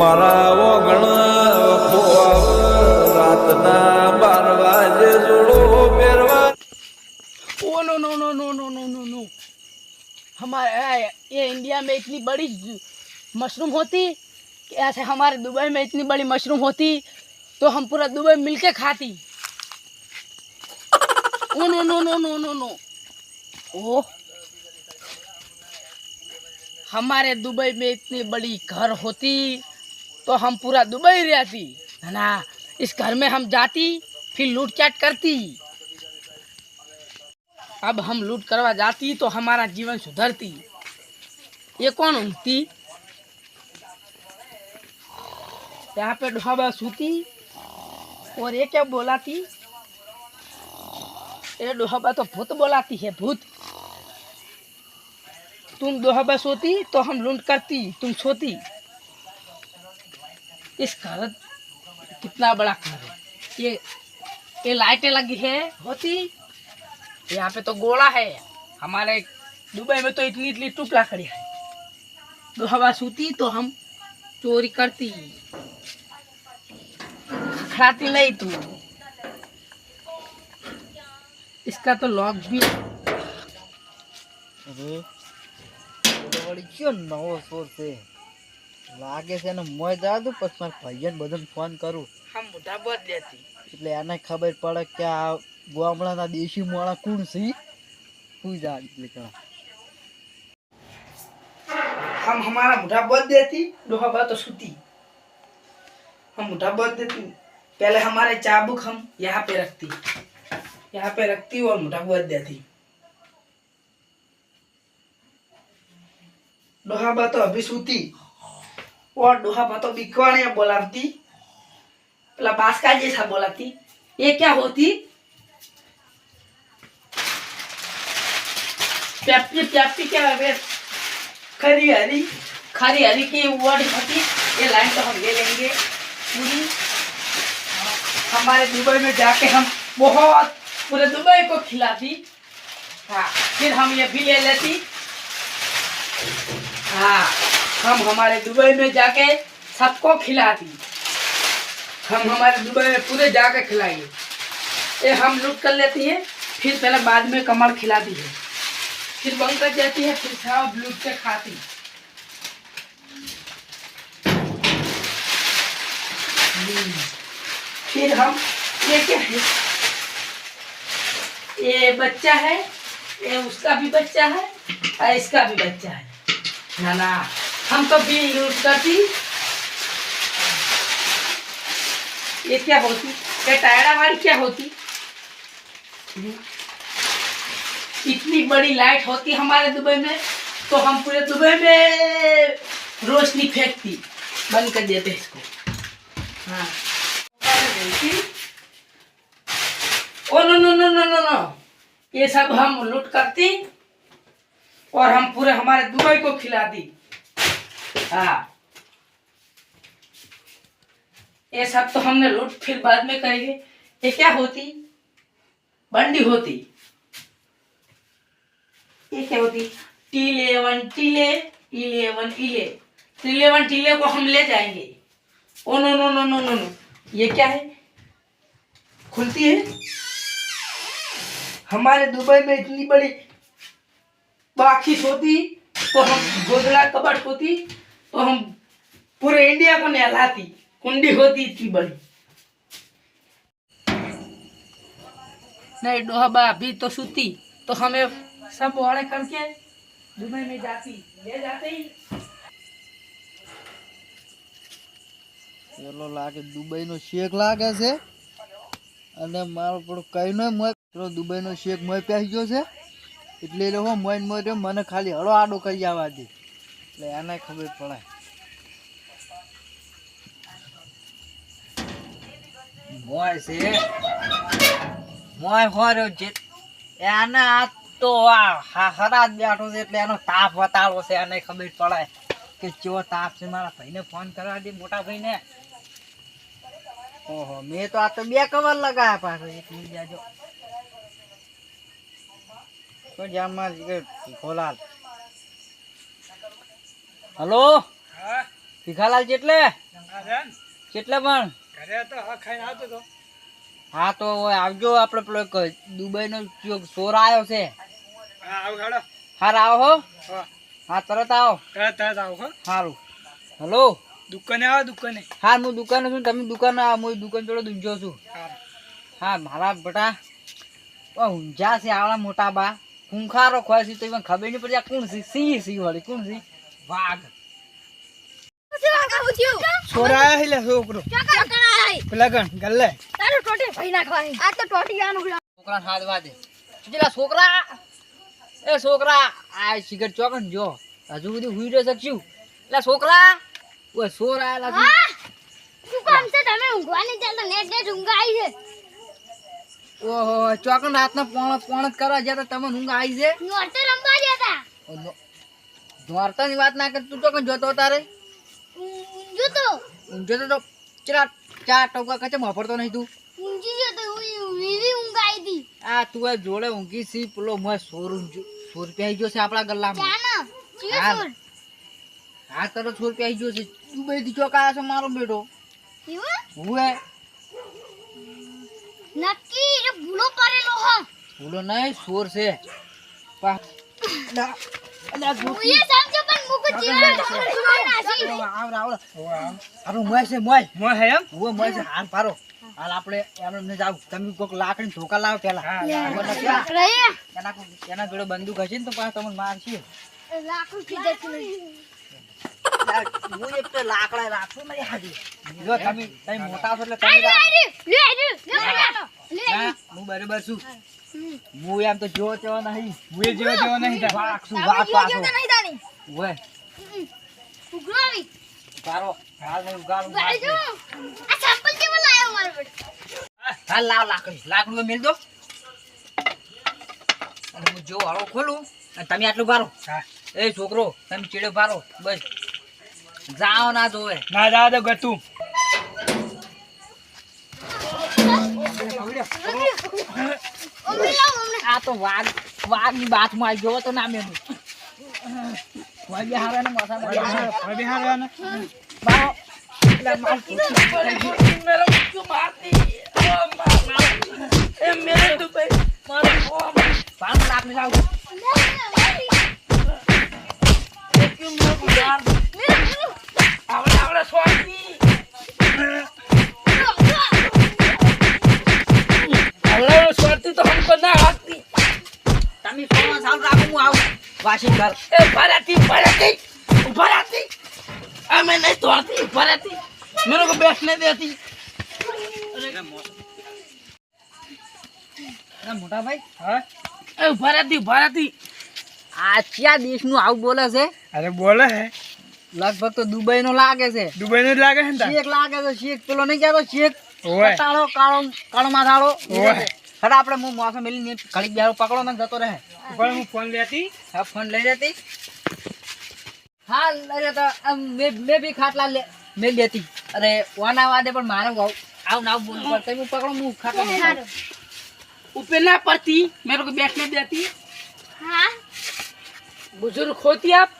મારા ઓગણા ખોવા રાતના બાર વાગે જોડો પહેરવા oh no no no no no no no no हमारे ये इंडिया में इतनी बड़ी मशरूम होती कि ऐसे हमारे दुबई में इतनी बड़ी मशरूम होती तो हम पूरा दुबई मिलके खाती oh no no no no no no oh हमारे दुबई में इतनी बड़ी घर होती तो हम पूरा दुबई रहती। है ना इस घर में हम जाती, फिर लूट चाट करती। अब हम लूट करवा जाती तो हमारा जीवन सुधरती। ये कौन होती यहाँ पे ढोबा सूती, और ये क्या बोलाती? ये ढोबा तो भूत बोलाती है, भूत। तुम दोहबा सोती तो हम लूट करती, तुम सोती। इस घर कितना बड़ा घर है। ये ये लाइटें लगी है, होती। यहाँ पे तो गोला है। हमारे दुबई में तो इतनी इतनी टुकड़ा खड़ी है। तो हवा सूती तो हम चोरी करती। खाती नहीं तू। इसका तो लॉक भी अरे तो बड़ी क्यों नौ सौ से? લાગે છે ને મોય જા દઉં પછી મારા ભાઈઓને બધાને ફોન કરું हम मुद्दा बहुत लेती એટલે એને ખબર પડે કે આ ગામડાના દેશી મોણા કોણ છે સુઈ જા એટલે કે हम हमारा मुठा बहुत देती दोहबा तो सूती हम मुठा बहुत देती पहले हमारे चाबुक हम यहाँ पे रखती यहाँ पे रखती और मुठा बहुत देती डोहाबा तो अभी सूती और डोहाबा तो बिकवाने बोलाती पेला बास्का जैसा बोलाती ये क्या होती प्यापी प्यापी क्या है खरी हरी खरी हरी की वर्ड होती ये लाइन तो हम ले लेंगे पूरी हमारे दुबई में जाके हम बहुत पूरे दुबई को खिलाती हाँ फिर हम ये भी ले लेती हाँ हम हमारे दुबई में जाके सबको खिलाती हम हमारे दुबई में पूरे जाके खिलाएँगे ये हम लूट कर लेती है फिर पहले बाद में कमर खिलाती है। फिर बंद कर जाती है फिर सब लूट के खाती। हम्म, फिर हम ये क्या है? ये बच्चा है ये उसका भी बच्चा है और इसका भी बच्चा है। ना ना हम तो भी लूट करती। ये क्या होती? ये टायरा वाली क्या होती। इतनी बड़ी लाइट होती हमारे दुबई में तो हम पूरे दुबई में रोशनी फेंकती, बंद कर देते इसको। हाँ। ओ, no no no no no no. ये सब हम लूट करती और हम पूरे हमारे दुबई को खिलाती ये सब तो हमने लूट फिर बाद में करेंगे। ये क्या होती? बंडी होती। ये क्या होती? टीलेवन टीले, इलेवन, इले। इलेवन टीले को हम ले जाएँगे। ओ, no no no no no no. ये क्या है? खुलती है। हमारे दुबई में इतनी बड़ी बाखिस होती तो हम गोदड़ा कबट होती तो हम पूरे इंडिया को नहलाती कुंडी होती इतनी बड़ी नहीं डोहबा अभी तो सूती तो हमें सब वाड़े करके दुबई में जाती ले जाते ही પેલો લાગે દુબઈનો શેક લાગે છે અને મારો પેલો કઈ નો મોય પેલો દુબઈનો શેક મોય પહેરી ગયો છે એટલે એ લોકો મોય ને મોય રહ્યો, મને ખાલી હળો આડો કરી આવવા દે એટલે એને ખબર પડે. મોય છે. એને તાપ વતાડો છે એને ખબર પડે કે ચો તાપ છે, મારા ભાઈને ફોન કરવા દે મોટા ભાઈને. ઓહો, મેં તો આ તો બે કવર લગાવ્યા પાછો, એક મિનિટ જાજો. તો જામમાં હલો? ભીખાલાલ ચેટલે ચેટલે પણ? હા તો આવજો આપણે પેલો દુબઈ ચિયો ચોર આવ્યો છે. હાર આવો હો. હા. તરત આવો. તરત સારું હલો? દુકાને આવો દુકાને. હા હું દુકાને છું તમે દુકાન હું દુકાન જોડે દુંજો છું. હા. હા મારા બેટા ઊંઝા છે આવડા મોટા બા. ખૂંખારો ખોય છે તો એમાં ખબર નહીં પડી આ કોણ સી સિંહ સિંહ વળી કોણ છે? વાઘ. છોરા હિલે છોકરો પેલા ગણ ગલ્લે. છોકરા હાથ વાદે જેલા છોકરા. એ છોકરા આ સિગરેટ ચોકન જો. હજુ બધું હુઈ રહ્યો શકશું એટલે છોકરા. ઓય સોર આયેલા છે? ઓહો ચોકન રાતના પોણ પોણ જ કરવા જ્યાં તો તમે ઊંઘ આવી છે. ની વાત ના કર તું ચોકન જોતો તારે ઊંઘો તો ચલા ચાર ટોકા કચે વાપરતો નહીં તું આ તું આ જોડે ઊંઘી સી પેલો મોય સોર ઊંઘ્યો સો રૂપિયા આવી ગયો છે આપણા ગલ્લામાં હા તરત સો રૂપિયા આવી ગયો છે તું બે થી ચોક આવ્યો છે મારો બેટો હુએ નક્કી એ ભૂલો કરેલો હો ભૂલો નહીં સોર છે પા લાકડી ધોકા લાવો પેલા. એના જોડે બંદૂક હશે ને તો પાછા તમને મારશે લાકડા રાખું નહીં હાજી જો તમે તમે મોટા છો એટલે હું બરોબર છું. હું. એમ તો જો તેવો નહીં. હું જેવો જેવો નહીં. તાર વાઘ છું તમે વાઘ જીવો પાછો. કેમ નહીં દાની ઓય. ઉઘરો આવી. હાલ નહીં ઉગારો આ સંપલ કેવો લાયો મારો બેટો? હાલ લાવ લાકડી. લાકડું મેલ દો. અને હું જો હાળો ખોલું. અને તમે આટલું ભારો હા. એ છોકરો તમે ચીડે ભારો બસ. જાઓ ના જોવે. ના જાવ દો ગતું આ તો વાઘ વાઘની બાથમાં ગયો તો ના મેલું. વાઘ બે હારા ને માથા હવે બિહાર ને બારો. એટલે માર લાખની લાવ વાસી ઘર અરે મોટા ભાઈ હા? આ ક્યાં દેશનું આવું બોલે છે? અરે બોલે હે. લગભગ તો દુબઈ નો લાગે છે. દુબઈ નો જ લાગે છે શેક લાગે છે શેક. પેલો નહીં કહેતો શેક કાળો કાળો કાળો માથાળો. ઓય. ખરા આપણે હું મોસમ મેલી ઘડીક બેરો પકડો ને જતો રહે ઉપર હું ફોન લેતી હા ફોન લઈ લેતી હા લઈ લેતા આમ મેં મેં બી ખાટલા લે મેં લેતી અરે વાના વાદે પણ મારે આવ આવ ના બોલવું પડે તમે પકડો હું ખાટલા લેતા ऊपर ना पड़ती मेरे को बैठने देती હા बुजुर्ग होती आप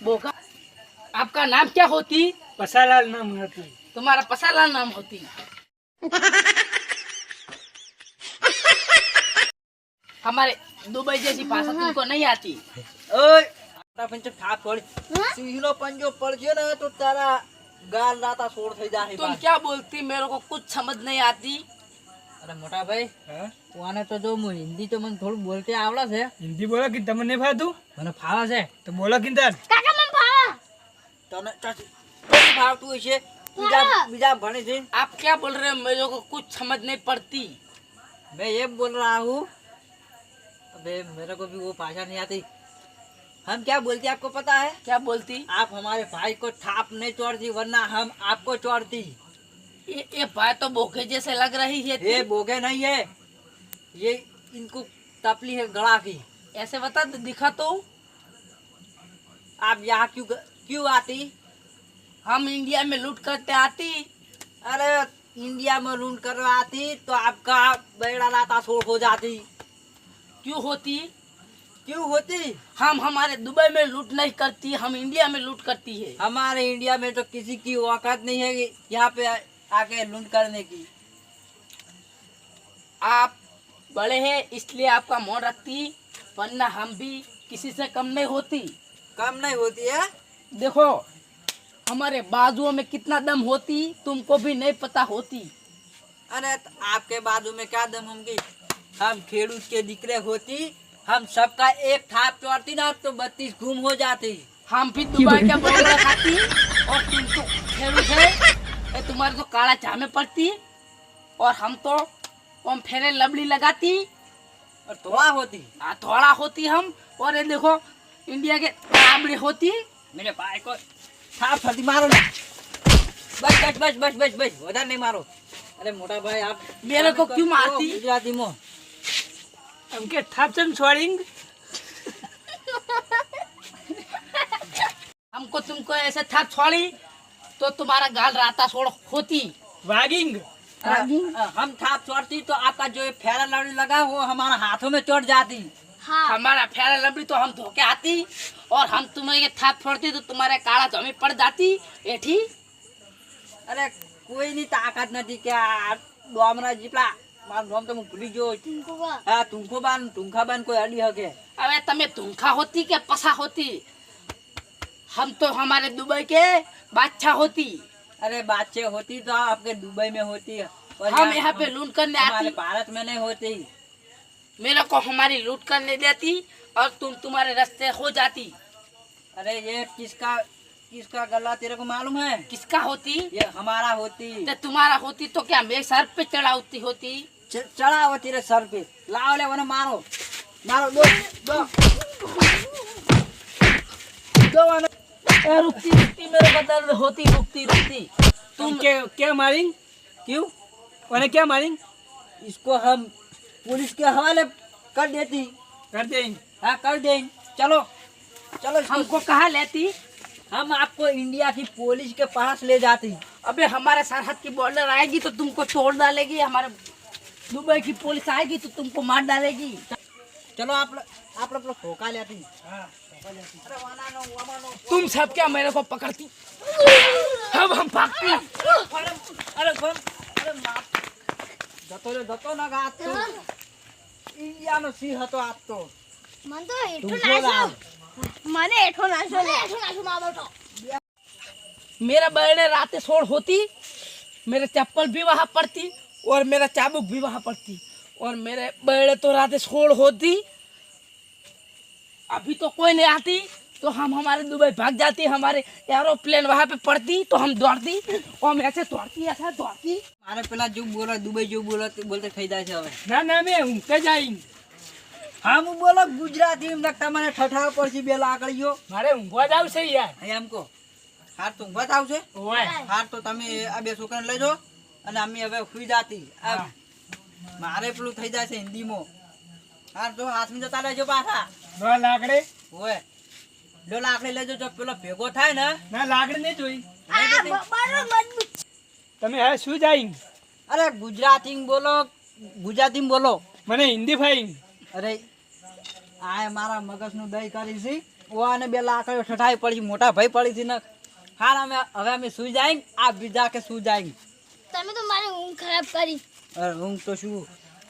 बोका आपका नाम क्या होती પસાલાલ નામ હતું तुम्हारा पसाला नाम होती हमारे दुबई जैसी भाषा तुमको नहीं आती ઓય આટા પંચો થાપ છોડી સિંહનો પંજો પડશે ને તો તારા ગાલ રાતા સોળ થઈ જાય तुम क्या बोलती मेरे को कुछ समझ नहीं आती અરે મોટા ભાઈ હા વાને તો જો હું હિન્દી તો મને થોડું બોલતે આવડે છે હિન્દી બોલો કે તમને નહીં ફાવતું મને ફાવે છે તો બોલો કે તાર કાકા મને ભાવા તને ચાચી તને ફાવતું હશે बीजा हाँ। जी आप क्या बोल रहे हैं? मेरे को कुछ समझ नहीं पड़ती। मैं ये बोल रहा हूँ। अबे मेरे को भी वो भाषा नहीं आती। हम क्या बोलती आपको पता है? क्या बोलती? आप हमारे भाई को थाप नहीं चोड़ती वरना हम आपको चोड़ती ये ये भाई तो बोखे जैसे लग रही है ये बोगे नहीं है। ये इनको तपली है गड़ा की। ऐसे बता तो दिखा तो। आप यहाँ क्यों क्यों आती? हम इंडिया में लूट करते आती। अरे इंडिया में लूट कर आती तो आपका बेड़ा लाता छोड़ हो जाती। क्यों होती? क्यों होती? हम हमारे दुबई में लूट नहीं करती हम इंडिया में लूट करती है। हमारे इंडिया में तो किसी की औकात नहीं है यहाँ पे आके लूट करने की। आप बड़े हैं इसलिए आपका मौन रखती वरना हम भी किसी से कम नहीं होती। कम नहीं होती है? देखो हमारे बाजुओं में कितना दम होती तुमको भी नहीं पता होती। अरे तो आपके बाजू में क्या दम होंगी? हम खेडूत के दिकरे होती हम सबका एक थाप चोरती ना तो बत्तीस घूम हो जाती। हम भी बड़ा खाती और तुम तो खेलूट है। तुम्हारे तो काला जामे पड़ती और हम तो हम फेरे लबड़ी लगाती। और थोड़ा होती। आ, थोड़ा होती हम और ये देखो इंडिया के लाबड़ी होती। मेरे भाई को थाप फटी मारो ना बस बस बस बस बस बस વધારે नहीं मारो अरे मोटा भाई आप मेरे को क्यों मारती? गुजराती में हमके थापचन छोड़ेंगे हमको तुमको ऐसे था छोड़ी तो तुम्हारा गाल राता छोड़ होती वागिंग अ, हम थाप चोरती तो आपका जो ये फेरा लड़ी लगा वो हमारा हाथों में चोट जाती हाँ हमारा फेरा लबड़ी तो हम धोके आती और हम तुम्हें ये थाप छोड़ती तो तुम्हारे काला तो हमें पड़ जाती एठी અરે કોઈની તાકાત નથી કે આ ડોમરા જેટલા મારું નામ તો હું ભૂલી ગયો तुमको का હા ટૂંખોબાન ટૂંખાબાન કોઈ અડી હકે अबे तमें धूखा होती क्या पसा होती हम तो हमारे दुबई के बादशाह होती अरे बादशाह होती तो आपके दुबई में होती और हम यहाँ पे लूट करने हमारे आती भारत में नहीं होती मेरे को हमारी लूट करने देती और तुम तुम्हारे रास्ते हो जाती। अरे ये किसका किसका गला तेरे को मालूम है? किसका होती? ये हमारा होती। तो तुम्हारा होती तो क्या मेरे सर पे चढ़ाती होती? चढ़ा हो तेरे सर पे। लाओ ले वरना मारो। मारो दो दो। दो रुकती रुकती मेरे बदल होती रुकती रुकती। तुम क्या क्या मारेंगे? क्यों? उन्हें क्या मारेंगे? इसको हम पुलिस के हवाले कर देती। कर देंगे हाँ कर दें। चलो चलो हमको कहा लेती? हम आपको इंडिया की पुलिस के पास ले जाती। अबे हमारे सरहद की बॉर्डर आएगी तो तुमको तोड़ डालेगी हमारे दुबई की पुलिस आएगी तो तुमको मार डालेगी। चलो आप आप लोग लोग ले आती हाँ, तुम सब क्या मेरे को पकड़ती? हम हम अरे अरे दतो ना गाते ન ગાત તો ઇન્ડિયાનો સિંહ હતો આજ તો मन तो हेठो ટૂંકો नाशो ગામ. मने हेठो नाशो मने हेठो नाशो मां बैठो मेरा बहने रातें सोड़ होती मेरे चप्पल भी वहाँ पड़ती और मेरा चाबुक भी वहाँ पड़ती और मेरे बहने तो रातें सोड़ होती अभी तो कोई नहीं आती तो हम हमारे दुबई भाग जाती हमारे एरोप्लेन वहाँ पे पड़ती तो हम दौड़ती और हम ऐसे दौड़ती ऐसा दौड़ती મારે પેલા જો બોલો દુબઈ જો બોલો બોલતે થઈ જાય છે હવે. ના ના મેં ઊંઘતે જઈ હા હું બોલો ગુજરાતી એમ તમારે ઠઠાવ પડશે બે લાકડીઓ. મારે ઊંઘવા જ આવશે યાર. એમ કહો. હાર તો ઊંઘવા જ આવશે? હાર તો તમે આ બે છોકરાને લઈ અને અમે હવે ખુઈ જાતી. મારે પેલું થઈ જાય છે હિન્દીમાં. હાર તો હાથમાં જતા રહેજો પાછા. લાકડે. હોય જો લાકડી લેજો જો પેલો ભેગો થાય ને. ના લાકડી નહીં જોઈ. આ તમે હવે શું જાય અરે ગુજરાતી બોલો ગુજરાતી બોલો. મને હિન્દી ફાઈંગ અરે આ મારા મગજનું દહીં કરી છે. ઓ અને બે લાકડીઓ ઠઠાઈ પડી છે, મોટા ભાઈ પડી છે ને. હાર અમે હવે અમે સુઈ જાય આ બીજા કે સુઈ જાય તમે તો મારી ઊંઘ ખરાબ કરી. અરે ઊંઘ તો શું?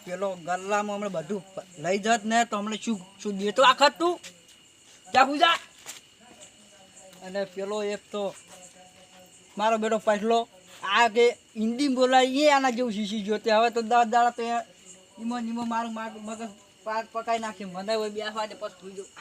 પેલો ગલ્લામાં હમણાં બધું લઈ જત ને તો હમણાં શું શું દેતો આખત તું ત્યાં પૂજા. અને પેલો એક તો, મારો બેટો પહેલો આ કે હિન્દી બોલાય એ આના જેવું શીશી જોતે હવે તો દસ દાડા તો ઈમો નીમો મારું મગજ પાક પકાઈ નાખે. મને બેસવા વાગે પછી સુઈ જાઉં